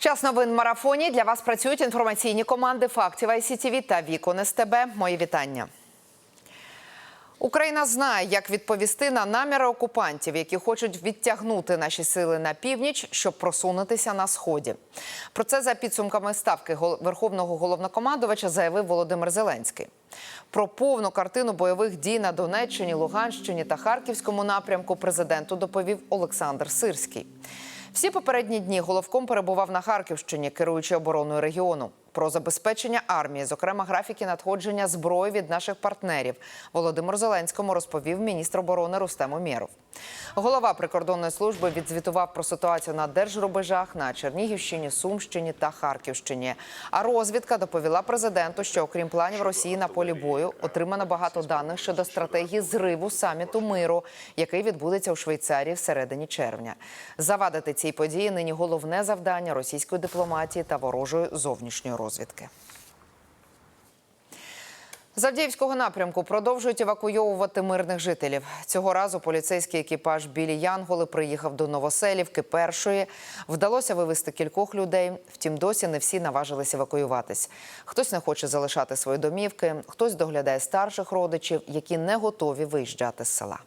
Час новин марафоні. Для вас працюють інформаційні команди фактів ICTV та Вікон СТБ. Мої вітання. Україна знає, як відповісти на наміри окупантів, які хочуть відтягнути наші сили на північ, щоб просунутися на сході. Про це за підсумками ставки Верховного головнокомандувача заявив Володимир Зеленський. Про повну картину бойових дій на Донеччині, Луганщині та Харківському напрямку президенту доповів Олександр Сирський. Всі попередні дні головком перебував на Харківщині, керуючи обороною регіону. Про забезпечення армії, зокрема графіки надходження зброї від наших партнерів, Володимир Зеленському розповів міністр оборони Рустем Умєров. Голова прикордонної служби відзвітував про ситуацію на держрубежах на Чернігівщині, Сумщині та Харківщині. А розвідка доповіла президенту, що окрім планів Росії на полі бою, отримано багато даних щодо стратегії зриву саміту миру, який відбудеться у Швейцарії в середині червня. Завадити цій події нині головне завдання російської дипломатії та ворожої зовнішньої розвідки. З Авдіївського напрямку продовжують евакуйовувати мирних жителів. Цього разу поліцейський екіпаж білі Янголи приїхав до Новоселівки першої. Вдалося вивезти кількох людей. Втім, досі не всі наважились евакуюватись. Хтось не хоче залишати свої домівки, хтось доглядає старших родичів, які не готові виїжджати з села.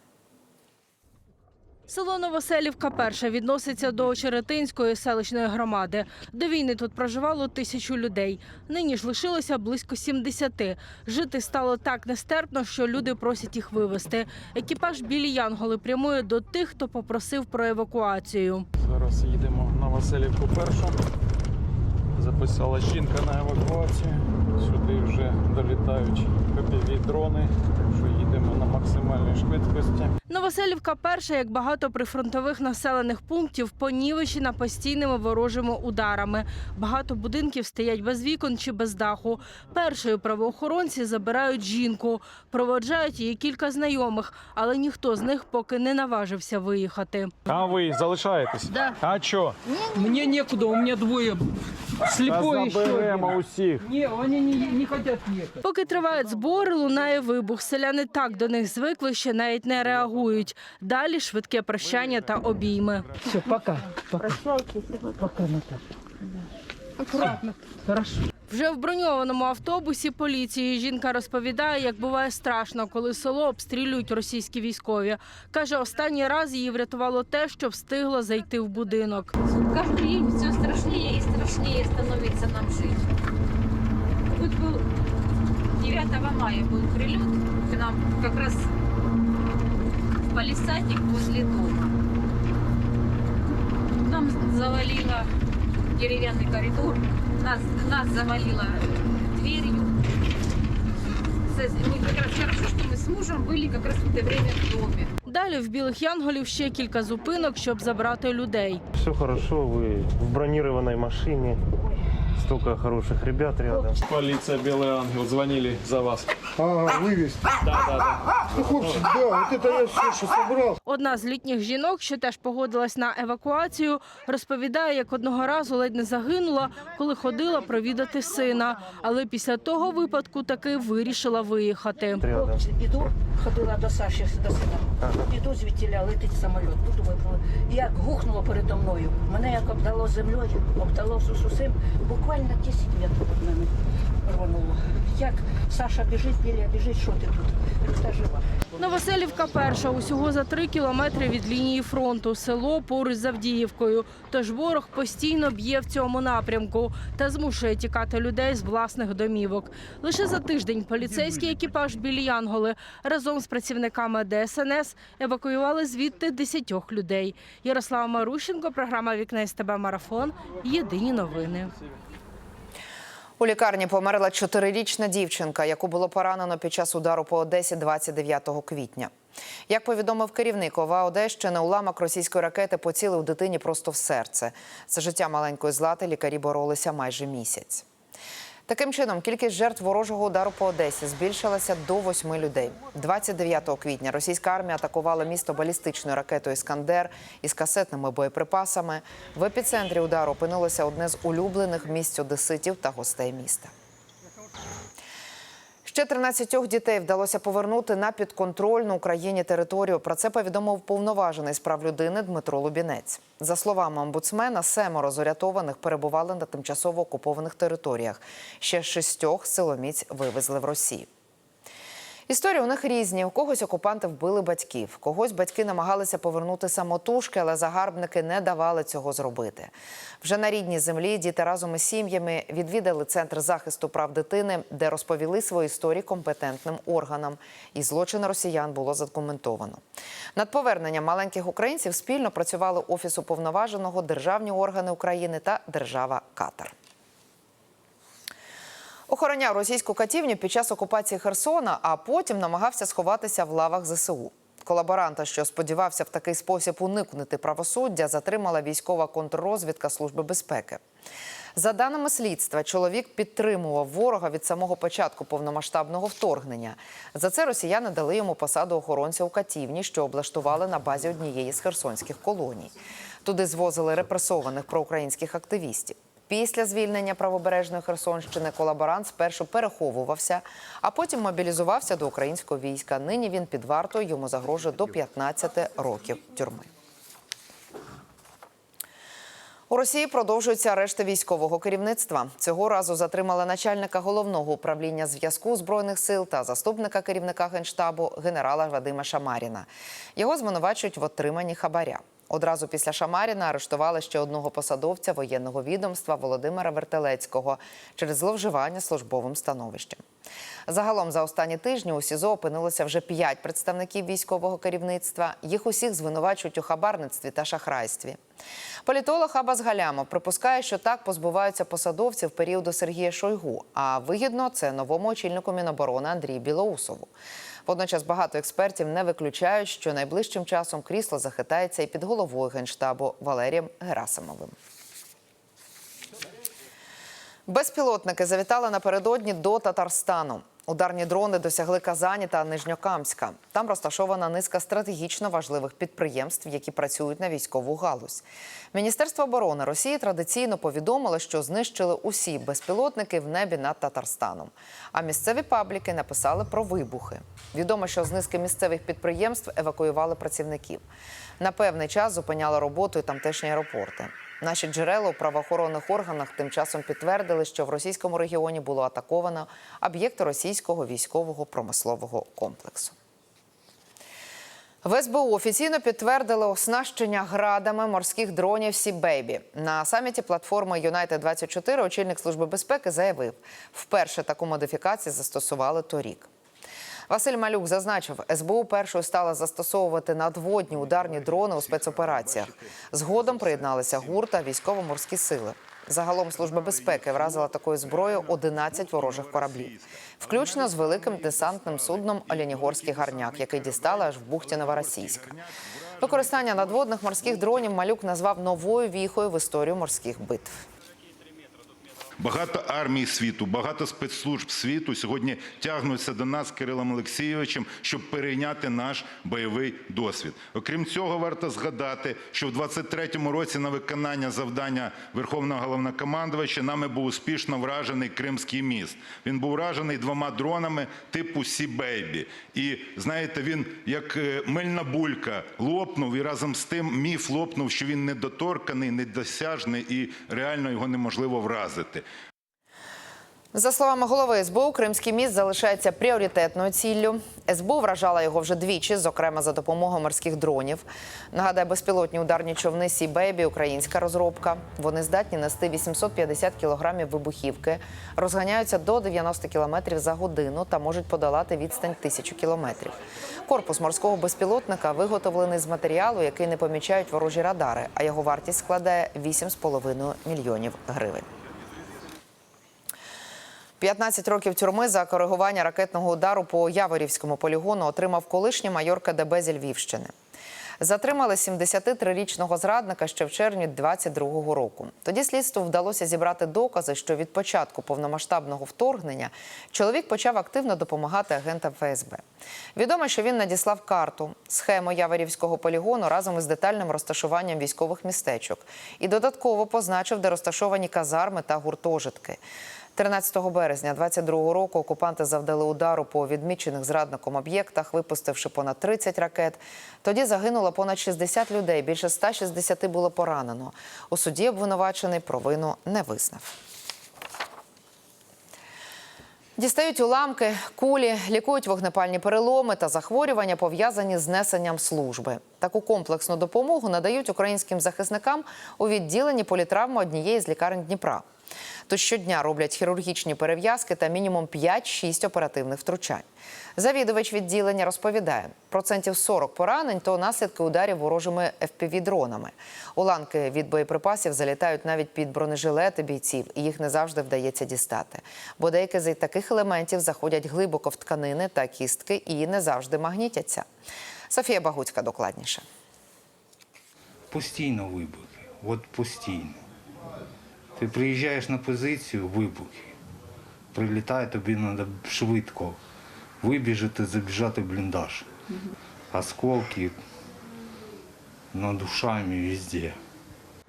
Село Новоселівка перше відноситься до Черетинської селищної громади. До війни тут проживало тисячу людей. Нині ж лишилося близько 70. Жити стало так нестерпно, що люди просять їх вивезти. Екіпаж білі Янголи прямує до тих, хто попросив про евакуацію. Зараз їдемо на Васильівку першу. Записала жінка на евакуацію. Сюди вже долітають ППВ дрони, так що їдемо на максимальній швидкості. Новоселівка перша, як багато прифронтових населених пунктів, понівечена постійними ворожими ударами. Багато будинків стоять без вікон чи без даху. Першою правоохоронці забирають жінку, проводжають її кілька знайомих, але ніхто з них поки не наважився виїхати. А ви залишаєтесь? Да. А що? Мне некуда, у меня двое. Слепой еще. усіх. Не, они не, не хотят ехать. Поки тривають збори, лунає вибух. Селяни так до них звикли, що навіть не реагують Далі швидке прощання та обійми. Все, пока. Пока. Пока, Наташа. Аккуратно. Хорошо. Вже в броньованому автобусі поліції жінка розповідає, як буває страшно, коли село обстрілюють російські військові. Каже, останній раз її врятувало те, що встигла зайти в будинок. Каждый день все страшнее и страшнее становится нам жить. Вот был 9 мая был прилет к нам как раз в палисадник возле дома. Нам завалило деревянный коридор, нас, нас завалило дверью. Сос- Мы как раз хорошо, что мы с мужем были как раз в это время в доме. Далі в білих янголів ще кілька зупинок, щоб забрати людей. Все хорошо, вы в бронированной машине. Столько хороших ребят рядом. Поліція Білий Ангел дзвонили за вас. Ага, вывез. Да, да, да. Ну, хлопцы, да, вот это я все, что собрал. Одна з літніх жінок, що теж погодилась на евакуацію, розповідає, як одного разу ледь не загинула, коли ходила провідати сина. Але після того випадку таки вирішила виїхати. Рядом. Хлопці, іду, ходила до Саші до сина. Іду звідтіля, летить самоліт. Ну, думаю, коли- як гухнуло передо мною. Мене як обдало землею, обдало сус усім. Буквально 10 метрів від мене рвануло. Як Саша біжить, Лілія біжить, що ти тут? «Та жива. Новоселівка перша усього за три кілометри від лінії фронту. Село поруч з Авдіївкою. Тож ворог постійно б'є в цьому напрямку та змушує тікати людей з власних домівок. Лише за тиждень поліцейський екіпаж білі Янголи разом з працівниками ДСНС евакуювали звідти десятьох людей. Ярослава Марущенко, програма Вікна СТБ Марафон. Єдині новини. У лікарні померла чотирирічна дівчинка, яку було поранено під час удару по Одесі 29 квітня. Як повідомив керівник ОВА Одещини, уламок російської ракети поцілив дитині просто в серце. За життя маленької злати лікарі боролися майже місяць. Таким чином, кількість жертв ворожого удару по Одесі збільшилася до восьми людей. 29 квітня російська армія атакувала місто балістичною ракетою Іскандер із касетними боєприпасами. В епіцентрі удару опинилося одне з улюблених місць одеситів та гостей міста. Ще 13 дітей вдалося повернути на підконтрольну Україні територію. Про це повідомив повноважений з прав людини Дмитро Лубінець. За словами омбудсмена, семеро з перебували на тимчасово окупованих територіях. Ще шістьох силоміць вивезли в Росію. Історії у них різні. У когось окупанти вбили батьків, когось батьки намагалися повернути самотужки, але загарбники не давали цього зробити. Вже на рідній землі діти разом із сім'ями відвідали центр захисту прав дитини, де розповіли свої історії компетентним органам. І злочин росіян було задокументовано. Над поверненням маленьких українців спільно працювали офіс уповноваженого, державні органи України та держава Катар. Охороняв російську катівню під час окупації Херсона, а потім намагався сховатися в лавах ЗСУ. Колаборанта, що сподівався в такий спосіб уникнути правосуддя, затримала військова контррозвідка Служби безпеки. За даними слідства, чоловік підтримував ворога від самого початку повномасштабного вторгнення. За це росіяни дали йому посаду охоронця у катівні, що облаштували на базі однієї з херсонських колоній. Туди звозили репресованих проукраїнських активістів. Після звільнення правобережної Херсонщини колаборант спершу переховувався, а потім мобілізувався до українського війська. Нині він під вартою йому загрожує до 15 років тюрми. У Росії продовжуються арешти військового керівництва. Цього разу затримали начальника головного управління зв'язку збройних сил та заступника керівника генштабу генерала Вадима Шамаріна. Його звинувачують в отриманні хабаря. Одразу після Шамаріна арештували ще одного посадовця воєнного відомства Володимира Вертелецького через зловживання службовим становищем. Загалом за останні тижні у СІЗО опинилося вже п'ять представників військового керівництва. Їх усіх звинувачують у хабарництві та шахрайстві. Політолог Абас Галямов припускає, що так позбуваються посадовців періоду Сергія Шойгу. А вигідно це новому очільнику Міноборони Андрію Білоусову. Водночас багато експертів не виключають, що найближчим часом крісло захитається і під головою генштабу Валерієм Герасимовим. Безпілотники завітали напередодні до Татарстану. Ударні дрони досягли Казані та Нижньокамська. Там розташована низка стратегічно важливих підприємств, які працюють на військову галузь. Міністерство оборони Росії традиційно повідомило, що знищили усі безпілотники в небі над Татарстаном. А місцеві пабліки написали про вибухи. Відомо, що з низки місцевих підприємств евакуювали працівників. На певний час зупиняли роботу і тамтешні аеропорти. Наші джерела у правоохоронних органах тим часом підтвердили, що в російському регіоні було атаковано об'єкти російського військового промислового комплексу. В СБУ офіційно підтвердили оснащення градами морських дронів Сі Бейбі. На саміті платформи Юнайтед 24 очільник служби безпеки заявив, вперше таку модифікацію застосували торік. Василь Малюк зазначив, СБУ першою стала застосовувати надводні ударні дрони у спецопераціях. Згодом приєдналися ГУР та військово-морські сили. Загалом служба безпеки вразила такою зброєю 11 ворожих кораблів, включно з великим десантним судном Олінігорський гарняк, який дістали аж в бухті Новоросійська. Використання надводних морських дронів Малюк назвав новою віхою в історію морських битв. Багато армій світу, багато спецслужб світу сьогодні тягнуться до нас з Кирилом Олексійовичем, щоб перейняти наш бойовий досвід. Окрім цього, варто згадати, що в 23-му році на виконання завдання Верховного головнокомандувача нами був успішно вражений Кримський міст. Він був вражений двома дронами типу Сі Бейбі. І знаєте, він як е, мильна булька лопнув, і разом з тим міф лопнув, що він недоторканий, недосяжний і реально його неможливо вразити. За словами голови СБУ, Кримський міст залишається пріоритетною ціллю. СБУ вражала його вже двічі, зокрема за допомогою морських дронів. Нагадаю, безпілотні ударні човни Сі Бейбі українська розробка. Вони здатні нести 850 кілограмів вибухівки, розганяються до 90 кілометрів за годину та можуть подолати відстань тисячу кілометрів. Корпус морського безпілотника виготовлений з матеріалу, який не помічають ворожі радари, а його вартість складає 8,5 мільйонів гривень. 15 років тюрми за коригування ракетного удару по Яворівському полігону отримав колишній майор КДБ зі Львівщини. Затримали 73-річного зрадника ще в червні 22-го року. Тоді слідству вдалося зібрати докази, що від початку повномасштабного вторгнення чоловік почав активно допомагати агентам ФСБ. Відомо, що він надіслав карту, схему Яворівського полігону разом із детальним розташуванням військових містечок і додатково позначив, де розташовані казарми та гуртожитки. 13 березня 22 року окупанти завдали удару по відмічених зрадником об'єктах, випустивши понад 30 ракет. Тоді загинуло понад 60 людей, більше 160 було поранено. У суді обвинувачений провину не визнав. Дістають уламки, кулі, лікують вогнепальні переломи та захворювання, пов'язані з несенням служби. Таку комплексну допомогу надають українським захисникам у відділенні політравми однієї з лікарень Дніпра. То щодня роблять хірургічні перев'язки та мінімум 5-6 оперативних втручань. Завідувач відділення розповідає, процентів 40 поранень то наслідки ударів ворожими FPV-дронами. Уламки від боєприпасів залітають навіть під бронежилети бійців, і їх не завжди вдається дістати. Бо деякі з таких елементів заходять глибоко в тканини та кістки і не завжди магнітяться. Софія Багуцька докладніше. Постійно вибухи. От постійно. Ти приїжджаєш на позицію, вибухи. Прилітає, тобі треба швидко вибіжати, забіжати в бліндаж. Осколки над ушами везде.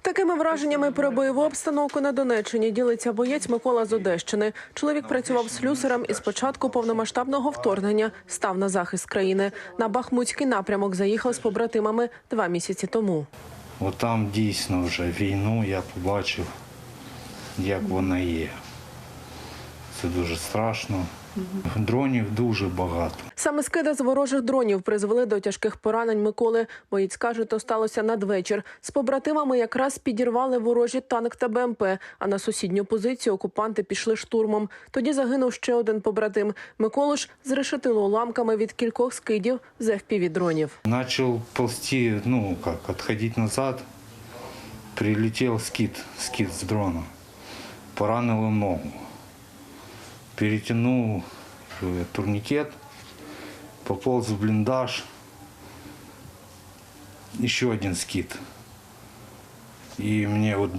Такими враженнями про бойову обстановку на Донеччині ділиться боєць Микола з Одещини. Чоловік працював слюсарем і з початку повномасштабного вторгнення став на захист країни. На Бахмутський напрямок заїхав з побратимами два місяці тому. От там дійсно вже війну я побачив, як вона є. Це дуже страшно. Дронів дуже багато. Саме скиди з ворожих дронів призвели до тяжких поранень Миколи. Боєць каже, то сталося надвечір. З побратимами якраз підірвали ворожі танк та БМП. А на сусідню позицію окупанти пішли штурмом. Тоді загинув ще один побратим. Миколу ж зрешетило уламками від кількох скидів з fpv дронів. Начал ползти, ну как, отходить назад. Прилетел скид, скид с дрона. Поранил ногу. Перетянул э, турникет, пополз в блиндаж. Еще один скид. И мне вот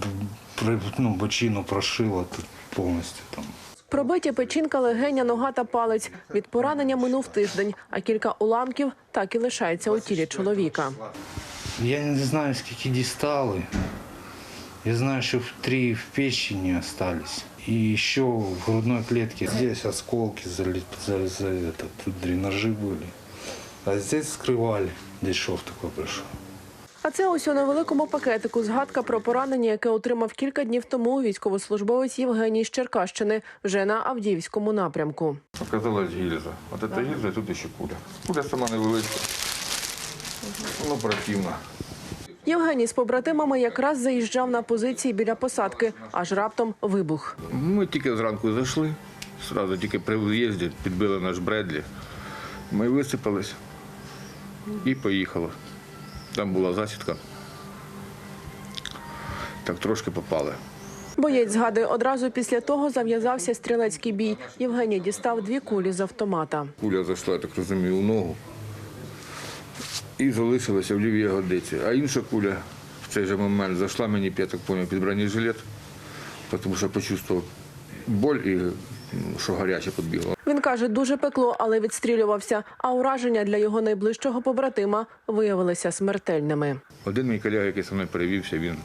ну, бочину прошило тут полностью там. Пробиті печінка, легеня, нога та палець. Від поранення минув тиждень, а кілька уламків так і лишається у тілі чоловіка. Я не знаю, скільки дістали. Я знаю, что три в печени остались. И еще в грудной клетке. Здесь осколки за, за, за это. Тут дренажи были. А здесь скрывали. Здесь шов такой пришел. А це ось у невеликому пакетику згадка про поранення, яке отримав кілька днів тому військовослужбовець Євгеній з Черкащини вже на Авдіївському напрямку. Оказалась гільза. От це гільза, і тут ще куля. Куля сама невеличка. Ну, противна. Євгеній з побратимами якраз заїжджав на позиції біля посадки, аж раптом вибух. Ми тільки зранку зайшли, одразу тільки при в'їзді підбили наш Бредлі. Ми висипались і поїхали. Там була засідка. Так трошки попали. Боєць згадує, одразу після того зав'язався стрілецький бій. Євгеній дістав дві кулі з автомата. Куля зайшла, я так розумію, у ногу і залишилася в лівій ягодиці. А інша куля в цей же момент зайшла мені, я так поняв, під бронежилет, тому що почувствував боль і що гаряче підбігло. Він каже, дуже пекло, але відстрілювався. А ураження для його найближчого побратима виявилися смертельними. Один мій колега, який зі мною перевівся, він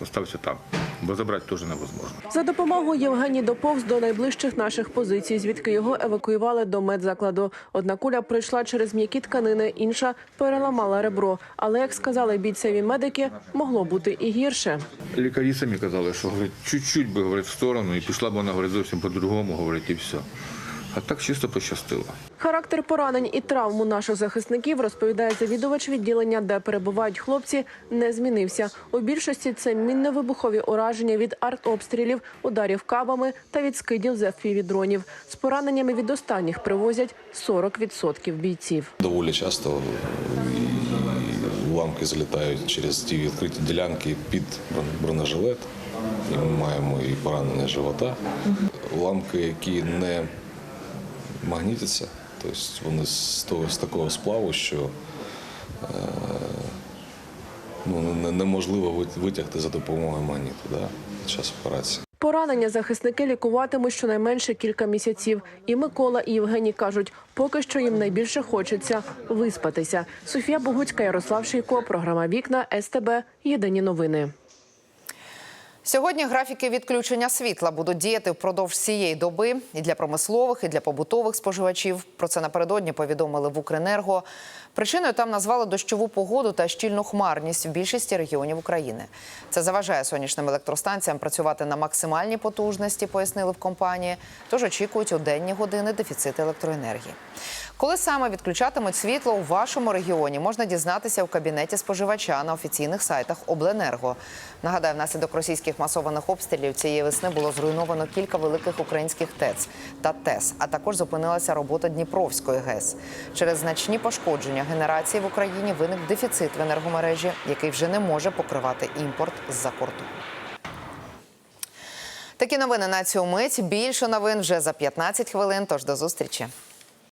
залишився там, бо забрати теж невозможно. За допомогою Євгеній доповз до найближчих наших позицій, звідки його евакуювали до медзакладу. Одна куля пройшла через м'які тканини, інша переламала ребро. Але, як сказали бійцеві медики, могло бути і гірше. Лікарі самі казали, що говорить, чуть-чуть би говорить, в сторону, і пішла б вона говорить, зовсім по-другому, говорить, і все. А так чисто пощастило. Характер поранень і травм у наших захисників розповідає завідувач відділення, де перебувають хлопці, не змінився. У більшості це мінно-вибухові ураження від артобстрілів, ударів кабами та від скидів з FPV-дронів. З пораненнями від останніх привозять 40% бійців. Доволі часто уламки залітають через ті відкриті ділянки під бронежилет. І ми маємо і поранення живота. Уламки, які не магнітяться, тобто вони з, того, з такого сплаву, що е, ну, неможливо витягти за допомогою магніту да, під час операції. Поранення захисники лікуватимуть щонайменше кілька місяців. І Микола, і Євгеній кажуть, поки що їм найбільше хочеться виспатися. Софія Богуцька, Ярослав Шийко, програма Вікна СТБ. Єдині новини. Сьогодні графіки відключення світла будуть діяти впродовж всієї доби і для промислових, і для побутових споживачів. Про це напередодні повідомили в Укренерго. Причиною там назвали дощову погоду та щільну хмарність в більшості регіонів України. Це заважає сонячним електростанціям працювати на максимальній потужності, пояснили в компанії. Тож очікують у денні години дефіцит електроенергії. Коли саме відключатимуть світло у вашому регіоні, можна дізнатися у кабінеті споживача на офіційних сайтах Обленерго. Нагадаю, внаслідок російських масованих обстрілів цієї весни було зруйновано кілька великих українських ТЕЦ та ТЕС, а також зупинилася робота Дніпровської ГЕС. Через значні пошкодження генерації в Україні виник дефіцит в енергомережі, який вже не може покривати імпорт з-за кордону. Такі новини на цю мить. Більше новин вже за 15 хвилин. Тож до зустрічі.